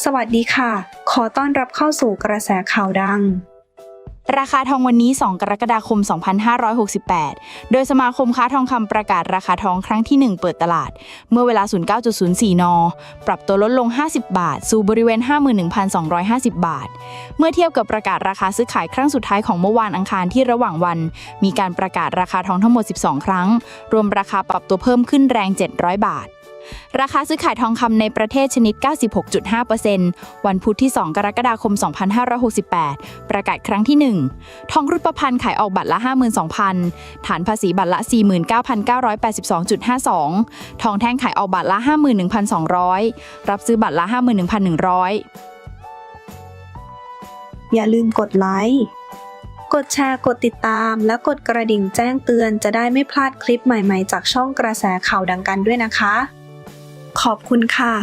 สวัสดีค่ะ ขอต้อนรับเข้าสู่กระแสข่าวดัง ราคาทองวันนี้ 2 กรกฎาคม 2568 โดยสมาคมค้าทองคำประกาศราคาทองครั้งที่ 1 เปิดตลาด เมื่อเวลา 09.04 น ปรับตัวลดลง 50 บาท สู่บริเวณ 51,250 บาท เมื่อเทียบกับประกาศราคาซื้อขายครั้งสุดท้ายของเมื่อวานอังคารที่ระหว่างวัน มีการประกาศราคาทองทั้งหมด 12 ครั้ง รวมราคาปรับตัวเพิ่มขึ้นแรง 700 บาท ราคาซื้อขายทองคำในประเทศชนิด 96.5%วันพุธที่ 2 กรกฎาคม 2568 ประกาศครั้งที่ 1 ทองรูปพรรณขายออกบัตรละ 52,000 ฐานภาษีบัตรละ 49,982.52 ทองแท่งขายออกบัตรละ 51,200 รับซื้อบัตรละ 51,100 อย่าลืมกดไลค์กดแชร์ กดติดตาม และกดกระดิ่งแจ้งเตือนจะได้ไม่พลาดคลิปใหม่ๆ จากช่องกระแสข่าวดังกันด้วยนะคะ ขอบคุณค่ะ